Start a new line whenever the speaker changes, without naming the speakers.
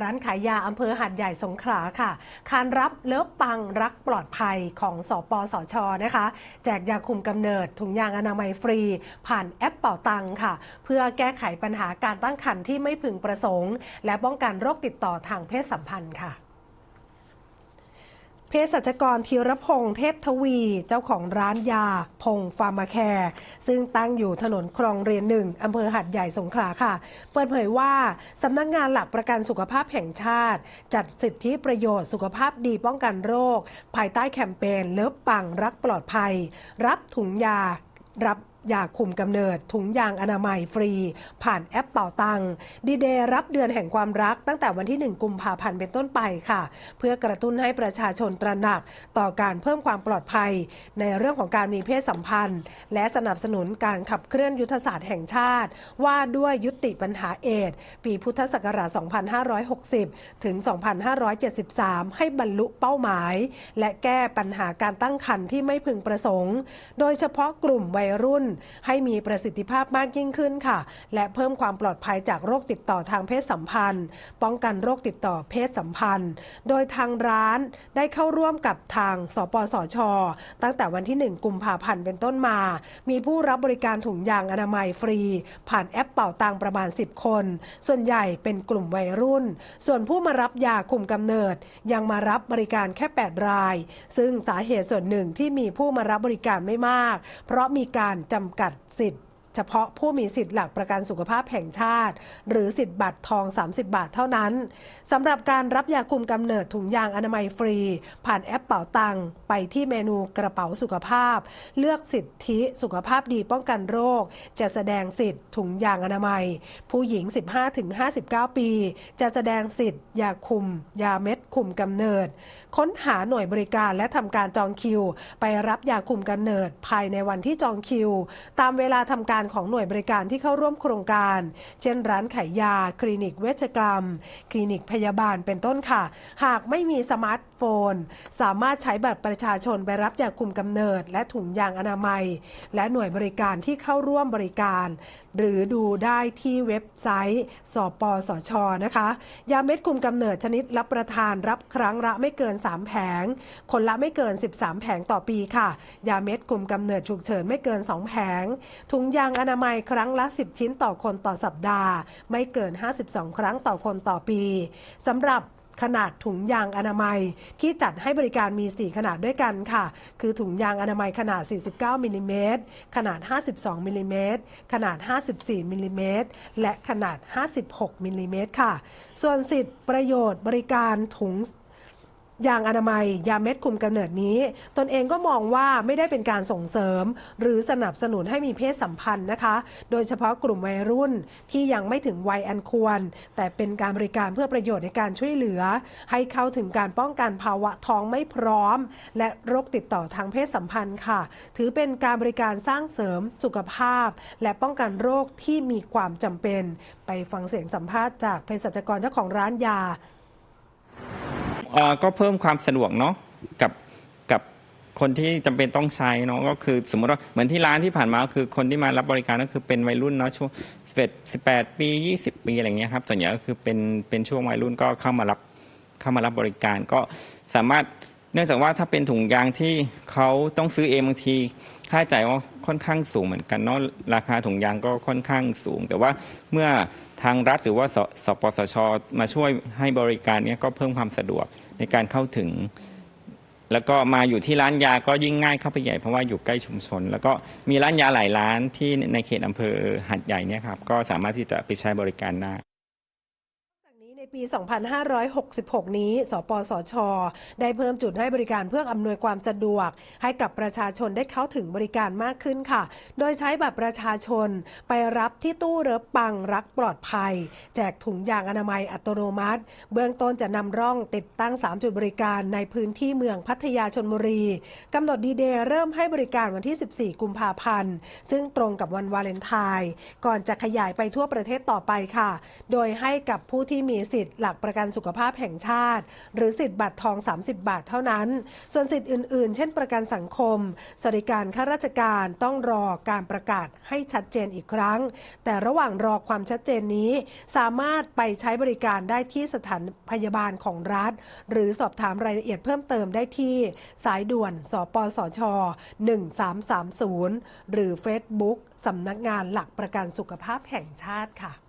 ร้านขายยาอำเภอหัดใหญ่สงขลาค่ะ คานรับเลิฟปังรักปลอดภัยของสปสชนะคะ แจกยาคุมกำเนิดถุงยางอนามัยฟรี ผ่านแอปเป่าตังค่ะ เพื่อแก้ไขปัญหาการตั้งครรภ์ที่ไม่พึงประสงค์ และป้องกันโรคติดต่อทางเพศสัมพันธ์ค่ะ สัชกรธีรพงษ์เทพทวี เจ้าของร้านยา พงฟาร์มาแคร์ ซึ่งตั้งอยู่ถนนคลองเรียนหนึ่งอำเภอหัดใหญ่สงขลาค่ะ เปิดเผยว่าสำนักงานหลักประกันสุขภาพแห่งชาติ จัดสิทธิประโยชน์สุขภาพดีป้องกันโรค ภายใต้แคมเปญเลิฟปังรักปลอดภัย รับถุงยารับ ยาคุมกำเนิด ถุงยางอนามัยฟรี ผ่านแอปเป่าตังดีเดย์รับเดือนแห่งความรักตั้งแต่วันที่ 1 กุมภาพันธ์เป็นต้นไปค่ะ เพื่อกระตุ้นให้ประชาชนตระหนักต่อการเพิ่มความปลอดภัย ในเรื่องของการมีเพศสัมพันธ์ และสนับสนุนการขับเคลื่อนยุทธศาสตร์แห่งชาติ ว่าด้วยยุติปัญหาเอดปีพุทธศักราช 2560 ถึง 2573 ให้บรรลุเป้าหมาย และแก้ปัญหาการตั้งครรภ์ที่ไม่พึงประสงค์ โดยเฉพาะกลุ่มวัยรุ่นให้มีประสิทธิภาพมากยิ่งขึ้นค่ะ และเพิ่มความปลอดภัยจากโรคติดต่อทางเพศสัมพันธ์ ป้องกันโรคติดต่อเพศสัมพันธ์ โดยทางร้านได้เข้าร่วมกับทาง สปสช ตั้งแต่วันที่ 1 กุมภาพันธ์เป็นต้นมา มีผู้รับบริการถุงยางอนามัยฟรี ผ่านแอปเป่าตังประมาณ 10 คน ส่วนใหญ่เป็นกลุ่มวัยรุ่น ส่วนผู้มารับยาคุมกำเนิด ยังมารับบริการแค่ 8 ราย ซึ่งสาเหตุส่วนหนึ่งที่มีผู้มารับบริการไม่มาก เพราะมีการจำำกัดสิทธิ เฉพาะผู้มีสิทธิ์หลักประกันสุขภาพแห่งชาติ หรือสิทธิ์บัตรทอง 30 บาทเท่านั้นสำหรับการรับยาคุมกำเนิดถุงยางอนามัยฟรี ผ่านแอปเป๋าตังไปที่เมนูกระเป๋าสุขภาพ เลือกสิทธิสุขภาพดีป้องกันโรค จะแสดงสิทธิ์ถุงยางอนามัย ผู้หญิง 15-59 ปี จะแสดงสิทธิ์ยาคุม ยาเม็ดคุมกำเนิด ค้นหาหน่วยบริการและทำการจองคิว ไปรับยาคุมกำเนิด ภายในวันที่จองคิว ตามเวลาทำการของหน่วยบริการที่เข้าร่วมโครงการ เช่นร้านขายยา คลินิกเวชกรรม คลินิกพยาบาลเป็นต้นค่ะ หากไม่มีสมาร์ทโฟน สามารถใช้บัตรประชาชนไปรับยาคุมกำเนิด และถุงยางอนามัย และหน่วยบริการที่เข้าร่วมบริการ หรือดูได้ที่เว็บไซต์สปสชนะคะ ยาเม็ดคุมกำเนิดชนิดรับประทานรับครั้งละไม่เกิน 3 แผง คนละไม่เกิน 13 แผงต่อปีค่ะ ยาเม็ดคุมกำเนิดฉุกเฉินไม่เกิน 2 แผง ถุงยางอนามัยครั้งละ 10 ชิ้นต่อคนต่อสัปดาห์ ไม่เกิน 52 ครั้งต่อคนต่อปีสำหรับขนาดถุงยางอนามัย ที่จัดให้บริการมี 4 ขนาดด้วยกันค่ะ คือถุงยางอนามัยขนาด 49มิลลิเมตรขนาด 52มิลลิเมตรขนาด 54มิลลิเมตรและขนาด 56มิลลิเมตรค่ะ ส่วนสิทธิประโยชน์บริการถุง ยางอนามัย ยาเม็ดคุมกำเนิดนี้ ตนเองก็มองว่าไม่ได้เป็นการส่งเสริม หรือสนับสนุนให้มีเพศสัมพันธ์นะคะ โดยเฉพาะกลุ่มวัยรุ่นที่ยังไม่ถึงวัยอันควร แต่เป็นการบริการเพื่อประโยชน์ในการช่วยเหลือ ให้เข้าถึงการป้องกันภาวะท้องไม่พร้อม และโรคติดต่อทางเพศสัมพันธ์ค่ะ ถือเป็นการบริการสร้างเสริมสุขภาพ และป้องกันโรคที่มีความจำเป็น ไปฟังเสียงสัมภาษณ์จากเภสัชกรเจ้าของร้านยา
อ่าก็เพิ่มความสะดวกเนาะกับกับคนที่จำเป็นต้องใช้เนาะก็คือสมมติว่าเหมือนที่ร้านที่ผ่านมาก็คือคนที่มารับบริการก็คือเป็นวัยรุ่นเนาะช่วงสิบแปดปียี่สิบปีอะไรเงี้ยครับส่วนใหญ่ก็คือเป็นเป็นช่วงวัยรุ่นก็เข้ามารับเข้ามารับบริการก็สามารถ นื่องจากว่าถ้าเป็นถุงยางที่เขาต้องซื้อเองบางที ค่าใช้จ่ายก็ค่อนข้างสูงเหมือนกันเนาะราคาถุงยางก็ค่อนข้างสูง แต่ว่าเมื่อทางรัฐหรือว่าสสปสช มาช่วยให้บริการเนี้ยก็เพิ่มความสะดวกในการเข้าถึง แล้วก็มาอยู่ที่ร้านยาก็ยิ่งง่ายเข้าไปใหญ่เพราะว่าอยู่ใกล้ชุมชน แล้วก็มีร้านยาหลายร้านที่ในเขตอำเภอหัดใหญ่เนี่ยครับก็สามารถที่จะไปใช้บริการได้
ปี 2566 นี้ สปสช ได้เพิ่มจุดให้บริการเพื่ออำนวยความสะดวก ให้กับประชาชนได้เข้าถึงบริการมากขึ้นค่ะ โดยใช้บัตรประชาชนไปรับที่ตู้เริบปังรักปลอดภัย แจกถุงยางอนามัยอัตโนมัติ เบื้องต้นจะนำร่องติดตั้ง 3 จุดบริการในพื้นที่เมืองพัทยาชนบุรีกำหนดดีเดย์เริ่มให้บริการวันที่ 14 กุมภาพันธ์ ซึ่งตรงกับวันวาเลนไทน์ ก่อนจะขยายไปทั่วประเทศต่อไปค่ะ โดยให้กับผู้ที่มีสิทธิ์หลักประกันสุขภาพแห่งชาติ หรือสิทธิ์บัตรทอง 30 บาทเท่านั้น ส่วนสิทธิ์อื่น ๆ เช่น ประกันสังคม สวัสดิการข้าราชการต้องรอการประกาศให้ชัดเจนอีกครั้ง แต่ระหว่างรอความชัดเจนนี้ สามารถไปใช้บริการได้ที่สถานพยาบาลของรัฐ หรือสอบถามรายละเอียดเพิ่มเติมได้ที่สายด่วน สปสช 1330 หรือ Facebook สำนักงานหลักประกันสุขภาพแห่งชาติค่ะ